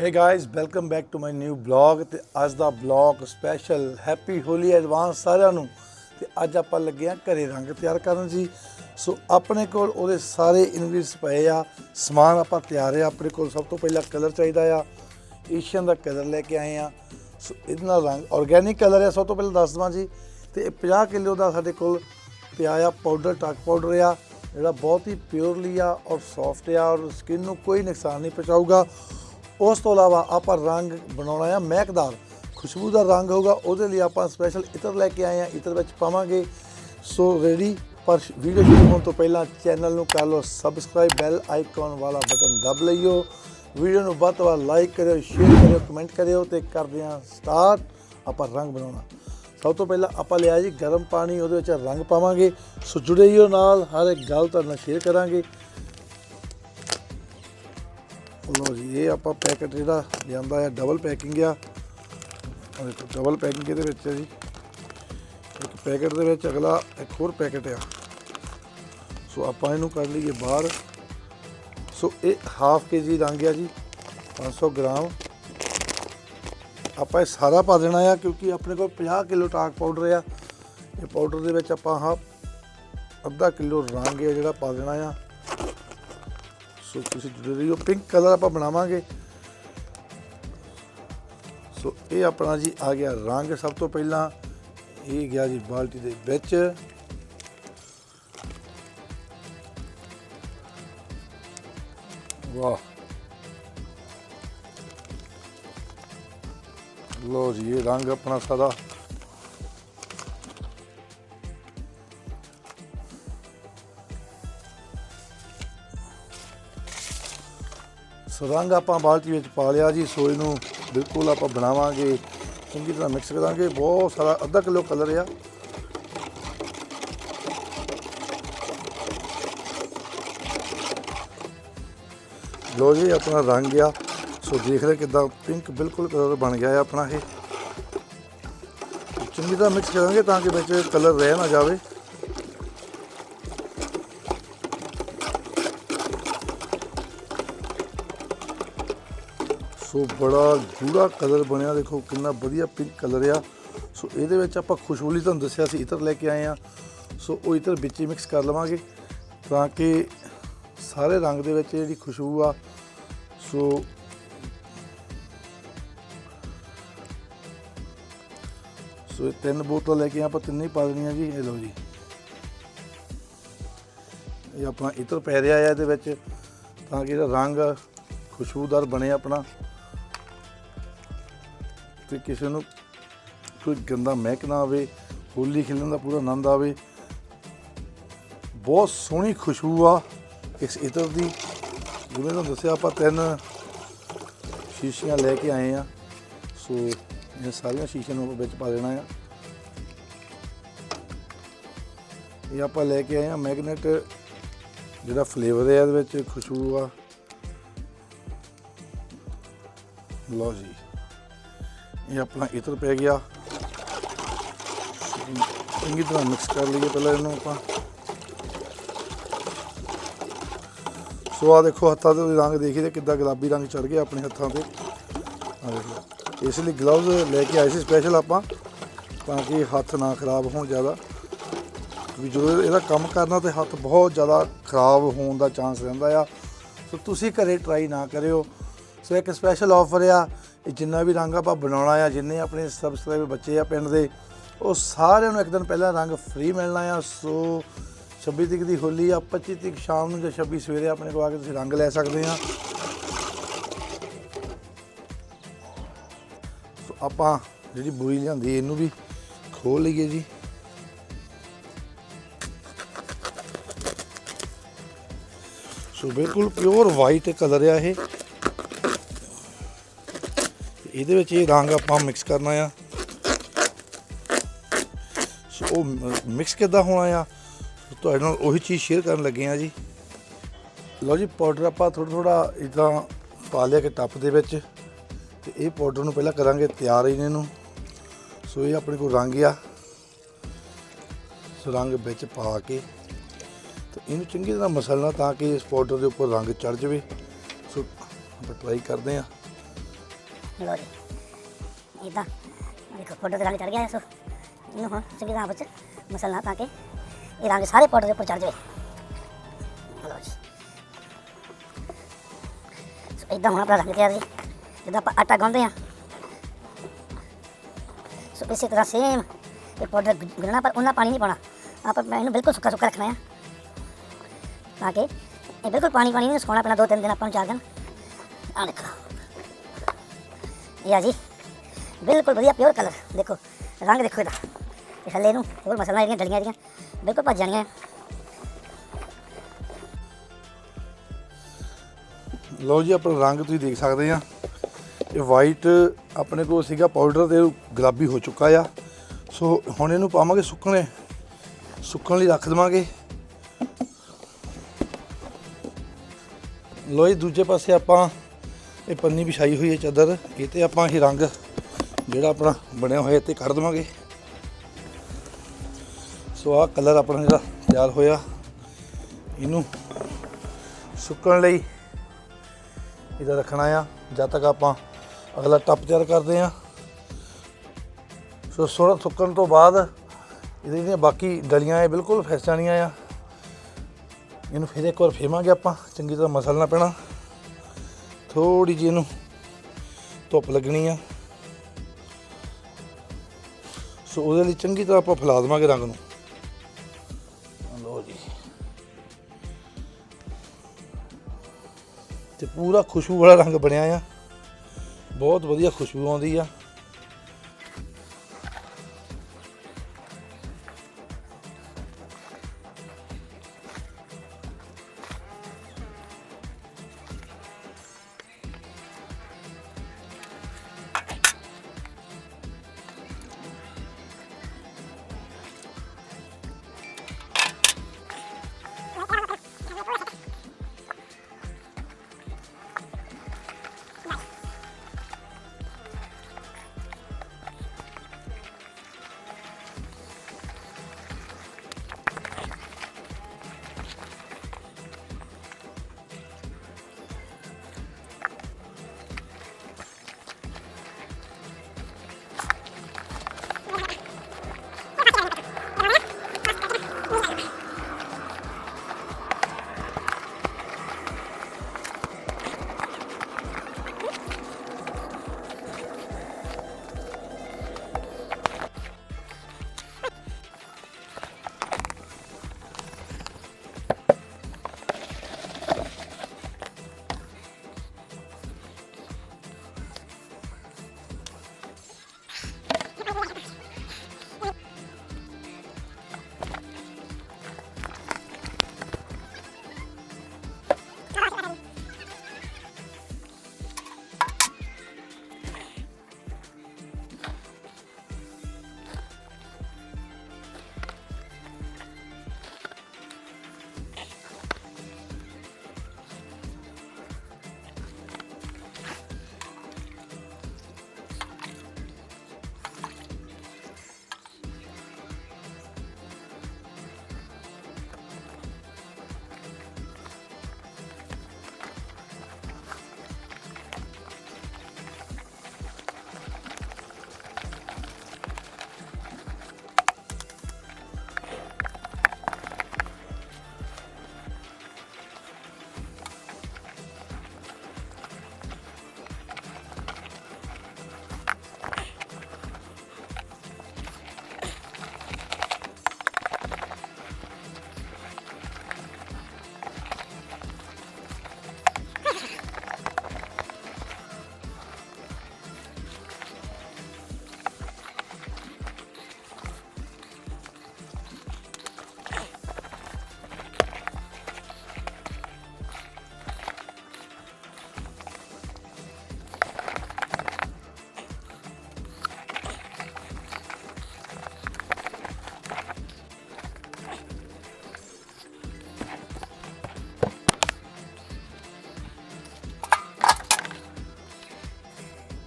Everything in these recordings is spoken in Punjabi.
Hey guys welcome back to my new blog ਤੇ ਅੱਜ ਦਾ blog special happy Holi advance ਸਾਰਿਆਂ ਨੂੰ। ਤੇ ਅੱਜ ਆਪਾਂ ਲੱਗੇ ਆ ਘਰੇ ਰੰਗ ਤਿਆਰ ਕਰਨ ਜੀ। ਸੋ ਆਪਣੇ ਕੋਲ ਉਹਦੇ ਸਾਰੇ ਇਨਗਰੀਡੀਅੰਟਸ ਪਏ ਆ। ਸਮਾਨ ਆਪਾਂ ਤਿਆਰ ਆ। ਆਪਣੇ ਕੋਲ ਸਭ ਤੋਂ ਪਹਿਲਾਂ ਕਲਰ ਚਾਹੀਦਾ ਆ। ਏਸ਼ੀਅਨ ਦਾ ਕਲਰ ਲੈ ਕੇ ਆਏ ਆ। ਸੋ ਇਹਦੇ ਨਾਲ ਰੰਗ ਆਰਗੇਨਿਕ ਕਲਰ ਆ। ਸਭ ਤੋਂ ਪਹਿਲਾਂ ਦੱਸ ਦਵਾਂ ਜੀ। ਤੇ ਇਹ 50 ਕਿਲੋ ਦਾ ਸਾਡੇ ਕੋਲ ਪਿਆ ਆ ਪਾਊਡਰ ਟਾਕ ਪਾਊਡਰ ਆ। ਜਿਹੜਾ ਬਹੁਤ ਹੀ ਪਿਓਰਲੀ ਆ ਔਰ ਸੌਫਟ ਆ। ਔਰ ਸਕਿਨ ਨੂੰ ਕੋਈ ਨੁਕਸਾਨ ਨਹੀਂ ਪਹੁੰਚਾਊਗਾ। ਉਸ ਤੋਂ ਇਲਾਵਾ ਆਪਾਂ ਰੰਗ ਬਣਾਉਣਾ ਆ ਮਹਿਕਦਾਰ ਖੁਸ਼ਬੂਦਾਰ ਰੰਗ ਹੋਊਗਾ, ਉਹਦੇ ਲਈ ਆਪਾਂ ਸਪੈਸ਼ਲ ਇਤਰ ਲੈ ਕੇ ਆਏ ਆ, ਇਤਰ ਵਿੱਚ ਪਾਵਾਂਗੇ। ਸੋ ਰੈਡੀ ਪਰ ਵੀਡੀਓ ਸ਼ੁਰੂ ਹੋਣ ਤੋਂ ਪਹਿਲਾਂ ਚੈਨਲ ਨੂੰ ਕਰ ਲਓ ਸਬਸਕ੍ਰਾਈਬ ਬੈਲ ਆਈਕਨ ਵਾਲਾ ਬਟਨ ਦਬ ਲਈਓ। ਵੀਡੀਓ ਨੂੰ ਵੱਧ ਤੋਂ ਵੱਧ ਲਾਈਕ ਕਰਿਓ ਸ਼ੇਅਰ ਕਰਿਓ ਕਮੈਂਟ ਕਰਿਓ ਤੇ ਕਰਦੇ ਹਾਂ ਸਟਾਰਟ ਆਪਾਂ ਰੰਗ ਬਣਾਉਣਾ। ਸਭ ਤੋਂ ਪਹਿਲਾਂ ਆਪਾਂ ਲਿਆ ਜੀ ਗਰਮ ਪਾਣੀ, ਉਹਦੇ ਵਿੱਚ ਰੰਗ ਪਾਵਾਂਗੇ। ਸੋ ਜੁੜੇ ਹੀ ਹੋ ਨਾਲ, ਹਰ ਇੱਕ ਗੱਲ ਤੁਹਾਡੇ ਨਾਲ ਸ਼ੇਅਰ ਕਰਾਂਗੇ। ਲੋ ਜੀ, ਇਹ ਆਪਾਂ ਪੈਕੇਟ ਜਿਹੜਾ ਲਿਆਂਦਾ ਹੈ ਡਬਲ ਪੈਕਿੰਗ ਆ। ਦੇਖੋ ਡਬਲ ਪੈਕਿੰਗ ਇਹਦੇ ਵਿੱਚ ਹੈ ਜੀ। ਇੱਕ ਪੈਕੇਟ ਦੇ ਵਿੱਚ, ਅਗਲਾ ਇੱਕ ਹੋਰ ਪੈਕੇਟ ਆ। ਸੋ ਆਪਾਂ ਇਹਨੂੰ ਕੱਢ ਲਈਏ ਬਾਹਰ। ਸੋ ਇਹ ਹਾਫ ਕੇ ਜੀ ਰੰਗ ਆ ਜੀ 500 ਗ੍ਰਾਮ। ਆਪਾਂ ਇਹ ਸਾਰਾ ਪਾ ਦੇਣਾ ਆ, ਕਿਉਂਕਿ ਆਪਣੇ ਕੋਲ 50 ਕਿਲੋ ਟਾਕ ਪਾਊਡਰ ਆ। ਇਹ ਪਾਊਡਰ ਦੇ ਵਿੱਚ ਆਪਾਂ ਆਹ ਅੱਧਾ ਕਿਲੋ ਰੰਗ ਆ ਜਿਹੜਾ ਪਾ ਦੇਣਾ ਆ। ਸੋ ਤੁਸੀਂ ਜੁੜੇ ਰਹੀਓ ਪਿੰਕ ਕਲਰ ਆਪਾਂ ਬਣਾਵਾਂਗੇ। ਸੋ ਇਹ ਆਪਣਾ ਜੀ ਆ ਗਿਆ ਰੰਗ। ਸਭ ਤੋਂ ਪਹਿਲਾਂ ਇਹ ਗਿਆ ਜੀ ਬਾਲਟੀ ਦੇ ਵਿੱਚ। ਵਾਹ। ਲੋ ਜੀ, ਇਹ ਰੰਗ ਆਪਣਾ ਸਾਦਾ ਰੰਗ ਆਪਾਂ ਬਾਲਟੀ ਵਿੱਚ ਪਾ ਲਿਆ ਜੀ ਸੋ ਨੂੰ ਬਿਲਕੁਲ ਆਪਾਂ ਬਣਾਵਾਂਗੇ, ਚੰਗੀ ਤਰ੍ਹਾਂ ਮਿਕਸ ਕਰਾਂਗੇ, ਬਹੁਤ ਸਾਰਾ ਅੱਧਾ ਕਿਲੋ ਕਲਰ ਆ। ਲੋ ਜੀ, ਆਪਣਾ ਰੰਗ ਆ। ਸੋ ਦੇਖ ਰਹੇ ਕਿਦਾਂ ਪਿੰਕ ਬਿਲਕੁਲ ਕਲਰ ਬਣ ਗਿਆ ਹੈ ਆਪਣਾ ਇਹ। ਚੰਗੀ ਤਰ੍ਹਾਂ ਮਿਕਸ ਕਰਾਂਗੇ ਤਾਂ ਕਿ ਵਿੱਚ ਕਲਰ ਰਹਿ ਨਾ ਜਾਵੇ। ਸੋ ਬੜਾ ਗੂੜਾ ਕਲਰ ਬਣਿਆ। ਦੇਖੋ ਕਿੰਨਾ ਵਧੀਆ ਪਿੰਕ ਕਲਰ ਆ। ਸੋ ਇਹਦੇ ਵਿੱਚ ਆਪਾਂ ਖੁਸ਼ਬੂ ਤੁਹਾਨੂੰ ਦੱਸਿਆ ਸੀ, ਇਤਰ ਲੈ ਕੇ ਆਏ ਆ। ਸੋ ਉਹ ਇਤਰ ਵਿੱਚ ਹੀ ਮਿਕਸ ਕਰ ਲਵਾਂਗੇ ਤਾਂ ਕਿ ਸਾਰੇ ਰੰਗ ਦੇ ਵਿੱਚ ਜਿਹੜੀ ਖੁਸ਼ਬੂ ਆ। ਸੋ ਸੋ ਇਹ ਤਿੰਨ ਬੋਤਲ ਲੈ ਕੇ ਆਪਾਂ ਤਿੰਨੇ ਹੀ ਪਾ ਦੇਣੀਆਂ ਜੀ, ਇਹ ਲਓ ਜੀ। ਇਹ ਆਪਣਾ ਇਤਰ ਪੈ ਰਿਹਾ ਆ ਇਹਦੇ ਵਿੱਚ ਤਾਂ ਕਿ ਇਹਦਾ ਰੰਗ ਖੁਸ਼ਬੂਦਾਰ ਬਣੇ ਆਪਣਾ। ਤੇ ਕਿਸੇ ਨੂੰ ਕੋਈ ਗੰਦਾ ਮਹਿਕ ਨਾ ਆਵੇ, ਹੋਲੀ ਖੇਲਣ ਦਾ ਪੂਰਾ ਆਨੰਦ ਆਵੇ। ਬਹੁਤ ਸੋਹਣੀ ਖੁਸ਼ਬੂ ਆ ਇਸ ਇਤਰ ਦੀ। ਜਿਵੇਂ ਤੁਹਾਨੂੰ ਦੱਸਿਆ, ਆਪਾਂ ਤਿੰਨ ਸ਼ੀਸ਼ੀਆਂ ਲੈ ਕੇ ਆਏ ਆ। ਸੋ, ਇਹ ਸਾਰੀਆਂ ਸ਼ੀਸ਼ੀਆਂ ਨੂੰ ਆਪਾਂ ਵਿੱਚ ਪਾ ਦੇਣਾ ਆ। ਇਹ ਆਪਾਂ ਲੈ ਕੇ ਆਏ ਆ ਮੈਗਨੇਟ, ਜਿਹੜਾ ਫਲੇਵਰ ਹੈ ਇਹਦੇ ਵਿੱਚ ਖੁਸ਼ਬੂ ਆ। ਲਓ ਜੀ। ਇਹ ਆਪਣਾ ਇਤਰ ਪੈ ਗਿਆ। ਚੰਗੀ ਤਰ੍ਹਾਂ ਮਿਕਸ ਕਰ ਲਈਏ ਪਹਿਲਾਂ ਇਹਨੂੰ ਆਪਾਂ। ਸੋ ਆ ਦੇਖੋ ਹੱਥਾਂ ਤੇ ਰੰਗ ਦੇਖੀਏ ਕਿੱਦਾਂ ਗੁਲਾਬੀ ਰੰਗ ਚੜ ਗਿਆ ਆਪਣੇ ਹੱਥਾਂ ਤੇ। ਆ ਦੇਖੋ, ਇਸ ਲਈ ਗਲਵਜ਼ ਲੈ ਕੇ ਆਏ ਸੀ ਸਪੈਸ਼ਲ ਆਪਾਂ, ਤਾਂ ਕਿ ਹੱਥ ਨਾ ਖਰਾਬ ਹੋਣ ਜ਼ਿਆਦਾ। ਵੀ ਜਦੋਂ ਇਹਦਾ ਕੰਮ ਕਰਨਾ ਤੇ ਹੱਥ ਬਹੁਤ ਜ਼ਿਆਦਾ ਖਰਾਬ ਹੋਣ ਦਾ ਚਾਂਸ ਰਹਿੰਦਾ ਆ। ਸੋ ਤੁਸੀਂ ਘਰੇ ਟਰਾਈ ਨਾ ਕਰਿਓ। ਸੋ ਇੱਕ ਸਪੈਸ਼ਲ ਆਫਰ ਆ ਇਹ ਜਿੰਨਾ ਵੀ ਰੰਗ ਆਪਾਂ ਬਣਾਉਣਾ ਆ, ਜਿੰਨੇ ਆਪਣੇ ਸਬਸਕ੍ਰਾਈਬਰ ਬੱਚੇ ਆ ਪਿੰਡ ਦੇ, ਉਹ ਸਾਰਿਆਂ ਨੂੰ ਇੱਕ ਦਿਨ ਪਹਿਲਾਂ ਰੰਗ ਫ੍ਰੀ ਮਿਲਣਾ ਆ। ਸੋ 26 ਤਰੀਕ ਦੀ ਹੋਲੀ ਆ 25 ਤਰੀਕ ਸ਼ਾਮ ਨੂੰ ਜਾਂ 26 ਸਵੇਰੇ ਆਪਣੇ ਕੋਲ ਆ ਕੇ ਤੁਸੀਂ ਰੰਗ ਲੈ ਸਕਦੇ ਆ। ਸੋ ਆਪਾਂ ਜਿਹੜੀ ਬੂਈ ਲਿਆਂਦੀ ਇਹਨੂੰ ਵੀ ਖੋਲ ਲਈਏ ਜੀ। ਸੋ ਬਿਲਕੁਲ ਪਿਓਰ ਵਾਈਟ ਕਲਰ ਆ ਇਹ। ਇਹਦੇ ਵਿੱਚ ਇਹ ਰੰਗ ਆਪਾਂ ਮਿਕਸ ਕਰਨਾ ਆ। ਸੋ ਉਹ ਮਿਕਸ ਕਿੱਦਾਂ ਹੋਣਾ ਆ, ਤੁਹਾਡੇ ਨਾਲ ਉਹੀ ਚੀਜ਼ ਸ਼ੇਅਰ ਕਰਨ ਲੱਗੇ ਆ ਜੀ। ਲਓ ਜੀ ਪਾਊਡਰ ਆਪਾਂ ਥੋੜਾ ਥੋੜਾ ਇਦਾਂ ਪਾ ਲਿਆ ਕਿ ਟੱਪ ਦੇ ਵਿੱਚ। ਤੇ ਇਹ ਪਾਊਡਰ ਨੂੰ ਪਹਿਲਾਂ ਕਰਾਂਗੇ ਤਿਆਰ ਇਹਨਾਂ। ਨੂੰ ਸੋ ਇਹ ਆਪਣੇ ਕੋਲ ਰੰਗ ਆ। ਸੋ ਰੰਗ ਵਿੱਚ ਪਾ ਕੇ ਤੇ ਇਹਨੂੰ ਚੰਗੀ ਤਰ੍ਹਾਂ ਮਸਲਣਾ ਤਾਂ ਕਿ ਇਸ ਪਾਊਡਰ ਦੇ ਉੱਪਰ ਰੰਗ ਚੜ ਜਾਵੇ। ਸੋ ਆਪਾਂ ਟਰਾਈ ਕਰਦੇ ਆ। ਲੋ ਜੀ ਇਦਾਂ ਦੇਖੋ ਪਾਊਡਰ ਦੇ ਰੰਗ ਚੜ ਗਿਆ ਹੈ ਸੋ ਇਹਨੂੰ ਹੁਣ ਚੰਗੀ ਤਰ੍ਹਾਂ ਵਿੱਚ ਮਸਾਲਾ ਪਾ ਕੇ ਇਹ ਰੰਗ ਸਾਰੇ ਪਾਊਡਰ ਦੇ ਉੱਪਰ ਚੜ ਜਾਵੇ ਲੋ ਜੀ ਸੋ ਇਦਾਂ ਹੁਣ ਆਪਣਾ ਰੰਗ ਤਿਆਰ ਜੀ ਜਿੱਦਾਂ ਆਪਾਂ ਆਟਾ ਗੁੰਨਦੇ ਆ ਸੋ ਇਸੇ ਤਰ੍ਹਾਂ ਸੇਮ ਇਹ ਪਾਊਡਰ ਗੁੰਨਣਾ ਪਰ ਉਹਨਾਂ ਪਾਣੀ ਨਹੀਂ ਪਾਉਣਾ ਆਪਾਂ ਇਹਨੂੰ ਬਿਲਕੁਲ ਸੁੱਕਾ ਸੁੱਕਾ ਰੱਖਣਾ ਆ ਤਾਂ ਕਿ ਇਹ ਬਿਲਕੁਲ ਪਾਣੀ ਪਾਣੀ ਨਹੀਂ ਸੁਕਾਉਣਾ ਪੈਣਾ ਦੋ ਤਿੰਨ ਦਿਨ ਆਪਾਂ ਨੂੰ ਚਾਰ ਦਿਨ ਆ ਦੇਖੋ ਇਹ ਆ ਜੀ, ਬਿਲਕੁਲ ਵਧੀਆ ਪਿਓਰ ਕਲਰ ਦੇਖੋ, ਰੰਗ ਦੇਖੋ ਇਹਦਾ। ਇਹ ਥੱਲੇ ਨੂੰ ਹੋਰ ਮਸਾਲਾ ਇਹਦੀਆਂ ਡਲੀਆਂ ਇਹਦੀਆਂ, ਬਿਲਕੁਲ ਭੱਜ ਜਾਣੀਆਂ। ਲਓ ਜੀ ਆਪਣਾ ਰੰਗ ਤੁਸੀਂ ਦੇਖ ਸਕਦੇ ਆ ਇਹ ਵਾਈਟ ਆਪਣੇ ਕੋਲ ਸੀਗਾ ਪਾਊਡਰ ਤੇ ਗੁਲਾਬੀ ਹੋ ਚੁੱਕਾ ਆ। ਸੋ ਹੁਣ ਇਹਨੂੰ ਪਾਵਾਂਗੇ ਸੁੱਕਣੇ। ਸੁੱਕਣ ਲਈ ਰੱਖ ਦੇਵਾਂਗੇ। ਲਓ ਜੀ, ਦੂਜੇ ਪਾਸੇ ਆਪਾਂ ਇਹ ਪੰਨੀ ਵਿਛਾਈ ਹੋਈ ਹੈ ਚਾਦਰ। ਇਹ ਤੇ ਆਪਾਂ ਇਹ ਰੰਗ ਜਿਹੜਾ ਆਪਣਾ ਬਣਿਆ ਹੋਇਆ ਤੇ ਕੱਢ ਦੇਵਾਂਗੇ। ਸੋ ਆਹ ਕਲਰ ਆਪਣਾ ਜਿਹੜਾ ਤਿਆਰ ਹੋਇਆ, ਇਹਨੂੰ ਸੁੱਕਣ ਲਈ ਇਹਦਾ ਰੱਖਣਾ ਆ। ਜਦ ਤੱਕ ਆਪਾਂ ਅਗਲਾ ਟੱਪ ਤਿਆਰ ਕਰਦੇ ਆ। ਸੋ ਸੋੜਾ ਸੁੱਕਣ ਤੋਂ ਬਾਅਦ ਇਹਦੇ ਜਿਹੜੀਆਂ ਬਾਕੀ ਡਲੀਆਂ ਇਹ ਬਿਲਕੁਲ ਫੈਸ ਜਾਣੀਆਂ ਆ। ਇਹਨੂੰ ਫਿਰ ਇੱਕ ਵਾਰ ਫੇਵਾਂਗੇ ਆਪਾਂ। ਚੰਗੀ ਤਰ੍ਹਾਂ ਮਸਲਣਾ ਪੈਣਾ। ਥੋੜੀ ਜਿਹੀ ਇਹਨੂੰ ਧੁੱਪ ਲੱਗਣੀ ਆ। ਸੋ ਉਹਦੇ ਲਈ ਚੰਗੀ ਤਰ੍ਹਾਂ ਆਪਾਂ ਫੈਲਾ ਦੇਵਾਂਗੇ ਰੰਗ ਨੂੰ। ਆਹ ਜੀ। ਤੇ ਪੂਰਾ ਖੁਸ਼ਬੂ ਵਾਲਾ ਰੰਗ ਬਣਿਆ ਆ। ਬਹੁਤ ਵਧੀਆ ਖੁਸ਼ਬੂ ਆਉਂਦੀ ਆ।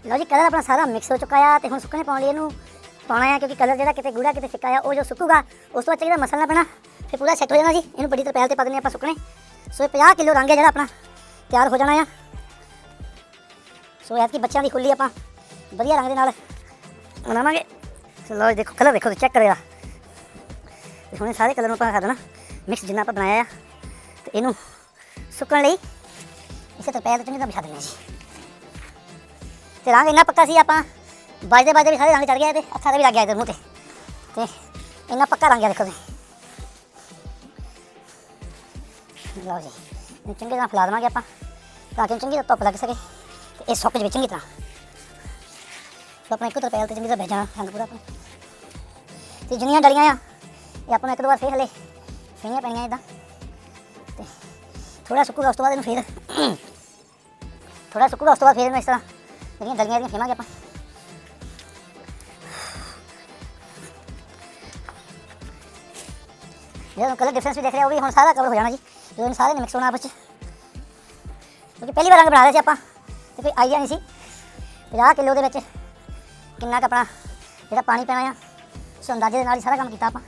ਲਓ ਜੀ, ਕਲਰ ਆਪਣਾ ਸਾਰਾ ਮਿਕਸ ਹੋ ਚੁੱਕਾ ਆ ਤੇ ਹੁਣ ਸੁੱਕਣੇ ਪਾਉਣ ਲਈ ਇਹਨੂੰ ਪਾਉਣਾ ਆ, ਕਿਉਂਕਿ ਕਲਰ ਜਿਹੜਾ ਕਿਤੇ ਗੂੜਾ, ਕਿਤੇ ਫਿੱਕਾ ਆ, ਉਹ ਜੋ ਸੁੱਕੂਗਾ, ਉਸ ਤੋਂ ਬਾਅਦ ਚਾਹੀਦਾ ਤਰ੍ਹਾਂ ਮਸਲਣਾ ਪੈਣਾ, ਫਿਰ ਪੂਰਾ ਸੈੱਟ ਹੋ ਜਾਣਾ ਜੀ। ਇਹਨੂੰ ਵੱਡੀ ਤਰਪੈਲ ਤੇ ਪਾ ਦਿੰਦੇ ਆਪਾਂ ਸੁੱਕਣੇ। ਸੋ ਇਹ 50 ਕਿਲੋ ਰੰਗ ਹੈ ਜਿਹੜਾ ਆਪਣਾ, ਤਿਆਰ ਹੋ ਜਾਣਾ ਆ। ਸੋ ਐਤਕੀ ਬੱਚਿਆਂ ਦੀ ਖੁੱਲੀ ਆਪਾਂ ਵਧੀਆ ਰੰਗ ਦੇ ਨਾਲ ਬਣਾਵਾਂਗੇ। ਸੋ ਲਓ ਦੇਖੋ, ਕਲਰ ਦੇਖੋ ਚੈੱਕ ਕਰਿਆ ਤੇ ਹੁਣ ਇਹ ਸਾਰੇ ਕਲਰ ਨੂੰ ਆਪਾਂ ਕਰ ਦੇਣਾ। ਮਿਕਸ ਜਿੰਨਾ ਆਪਾਂ ਬਣਾਇਆ ਆ, ਤੇ ਇਹਨੂੰ ਸੁੱਕਣ ਲਈ ਇਸੇ ਤਰਪੈਲ 'ਤੇ ਚੰਗੀ ਤਰ੍ਹਾਂ ਵਿਛਾ ਦੇਣਾ ਜੀ। ਤੇ ਰੰਗ ਇੰਨਾ ਪੱਕਾ ਸੀ ਆਪਾਂ। ਵੱਜਦੇ ਵੱਜਦੇ ਵੀ ਸਾਰੇ ਰੰਗ ਚੜ ਗਿਆ ਤੇ ਅੱਖਾਂ ਤੇ ਵੀ ਲੱਗ ਗਿਆ ਇਧਰ ਮੂੰਹ ਤੇ। ਤੇ ਇੰਨਾ ਪੱਕਾ ਰੰਗ ਆ ਦੇਖੋ ਤੁਸੀਂ ਲਓ ਜੀ। ਇਹਨੂੰ ਚੰਗੀ ਤਰ੍ਹਾਂ ਫੈਲਾ ਦੇਵਾਂਗੇ ਆਪਾਂ। ਤਾਂ ਕਿ ਚੰਗੀ ਤਰ੍ਹਾਂ ਧੁੱਪ ਲੱਗ ਸਕੇ। ਤੇ ਇਹ ਸੁੱਕ ਜਵੇ ਚੰਗੀ ਤਰ੍ਹਾਂ। ਸੋ ਆਪਣਾ ਇੱਕੋ ਤਰ੍ਹਾਂ ਪਹਿਲ ਤੇ ਚੰਗੀ ਤਰ੍ਹਾਂ ਭੇਜਣਾ ਰੰਗ ਪੂਰਾ ਆਪਣਾ। ਤੇ ਜਿੰਨੀਆਂ ਡਲੀਆਂ ਆ, ਇਹ ਆਪਾਂ ਨੂੰ ਇੱਕ ਦੋ ਵਾਰ ਫੇਰ ਹਲੇ ਫੇਰੀਆਂ ਪੈਣੀਆਂ ਇਦਾਂ ਤੇ ਥੋੜਾ ਸੁੱਕੂਗਾ ਉਸ ਤੋਂ ਬਾਅਦ ਇਹਨੂੰ ਫੇਰ। ਥੋੜਾ ਸੁੱਕੂਗਾ ਉਸ ਤੋਂ ਬਾਅਦ ਫੇਰ ਇਹਨੂੰ ਇਸ ਤਰ੍ਹਾਂ ਜਿਹੜੀਆਂ ਦਲੀਆਂ ਇਹਦੀਆਂ ਫੇਵਾਂਗੇ ਆਪਾਂ ਜਿਹੜਾ ਕਲਰ ਡਿਫਰੈਂਸ ਵੀ ਦੇਖ ਰਿਹਾ ਉਹ ਵੀ ਹੁਣ ਸਾਰਾ ਕਵਰ ਹੋ ਜਾਣਾ ਜੀ ਜਦੋਂ ਇਹਨੂੰ ਸਾਰੇ ਨੇ ਮਿਕਸ ਹੋਣਾ ਆਪਸ 'ਚ ਕਿਉਂਕਿ ਪਹਿਲੀ ਵਾਰ ਰੰਗ ਬਣਾ ਰਹੇ ਸੀ ਆਪਾਂ ਤੇ ਕੋਈ ਆਈਡੀਆ ਨਹੀਂ ਸੀ 50 ਕਿਲੋ ਦੇ ਵਿੱਚ ਕਿੰਨਾ ਕੁ ਆਪਣਾ ਜਿਹੜਾ ਪਾਣੀ ਪੈਣਾ ਆ ਸੋ ਅੰਦਾਜ਼ੇ ਦੇ ਨਾਲ ਹੀ ਸਾਰਾ ਕੰਮ ਕੀਤਾ ਆਪਾਂ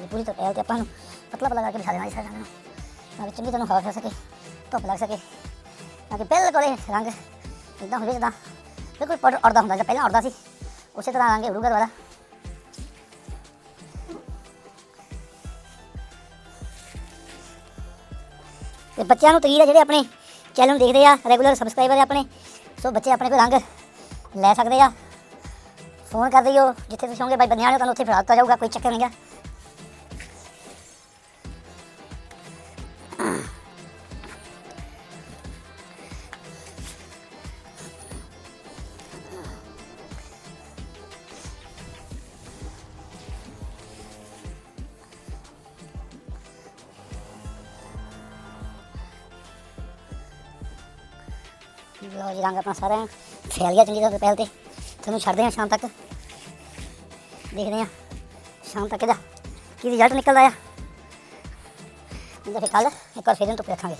ਲਓ ਪੂਰੀ ਤਰ੍ਹਾਂ ਪਹਿਲ ਤੇ ਆਪਾਂ ਨੂੰ ਪਤਲਾ ਪਤਲਾ ਕਰਕੇ ਬਿਠਾ ਦੇਣਾ ਇਸ ਤਰ੍ਹਾਂ ਨੂੰ ਤਾਂ ਕਿ ਚੰਗੀ ਤਰ੍ਹਾਂ ਹਵਾ ਫਿਰ ਸਕੇ, ਧੁੱਪ ਲੱਗ ਸਕੇ। ਤਾਂ ਕਿ ਬਿਲਕੁਲ ਇਹ ਰੰਗ ਇਦਾਂ ਹੋਵੇ ਜਿੱਦਾਂ ਬਿਲਕੁਲ ਪਾਊਡਰ ਅੜਦਾ ਹੁੰਦਾ ਜਿਹਾ ਪਹਿਲਾਂ ਅੜਦਾ ਸੀ, ਉਸੇ ਤਰ੍ਹਾਂ ਰੰਗ ਉੜੂਗਾ ਦੁਬਾਰਾ। ਤੇ ਬੱਚਿਆਂ ਨੂੰ ਤਰੀਰ ਹੈ ਜਿਹੜੇ ਆਪਣੇ ਚੈਨਲ ਨੂੰ ਦੇਖਦੇ ਆ ਰੈਗੂਲਰ ਸਬਸਕ੍ਰਾਈਬਰ ਆ ਆਪਣੇ, ਸੋ ਬੱਚੇ ਆਪਣੇ ਕੋਲ ਰੰਗ ਲੈ ਸਕਦੇ ਆ। ਫੋਨ ਕਰ ਦਿਓ, ਜਿੱਥੇ ਤੁਸੀਂ ਹੋਗੇ ਬਾਈ ਬੰਨਿਆ ਨੇ ਤੁਹਾਨੂੰ ਉੱਥੇ ਫੜਾ ਦਿੱਤਾ ਜਾਊਗਾ, ਕੋਈ ਚੱਕਰ ਨਹੀਂ ਆ। ਲਓ ਜੀ, ਰੰਗ ਆਪਣਾ ਸਾਰਾ ਫੈਲ ਗਿਆ ਚੰਗੀ ਤਰ੍ਹਾਂ ਪਹਿਲ ਤੇ। ਤੁਹਾਨੂੰ ਛੱਡਦੇ ਹਾਂ ਸ਼ਾਮ ਤੱਕ। ਦੇਖਦੇ ਹਾਂ। ਸ਼ਾਮ ਤੱਕ ਇਹਦਾ ਕੀ ਰਿਜ਼ਲਟ ਨਿਕਲਦਾ ਆ। ਨਹੀਂ ਤਾਂ ਫਿਰ ਕੱਲ ਇੱਕ ਵਾਰ ਫਿਰ ਇਹਨੂੰ ਧੁੱਪੇ ਰੱਖਾਂਗੇ।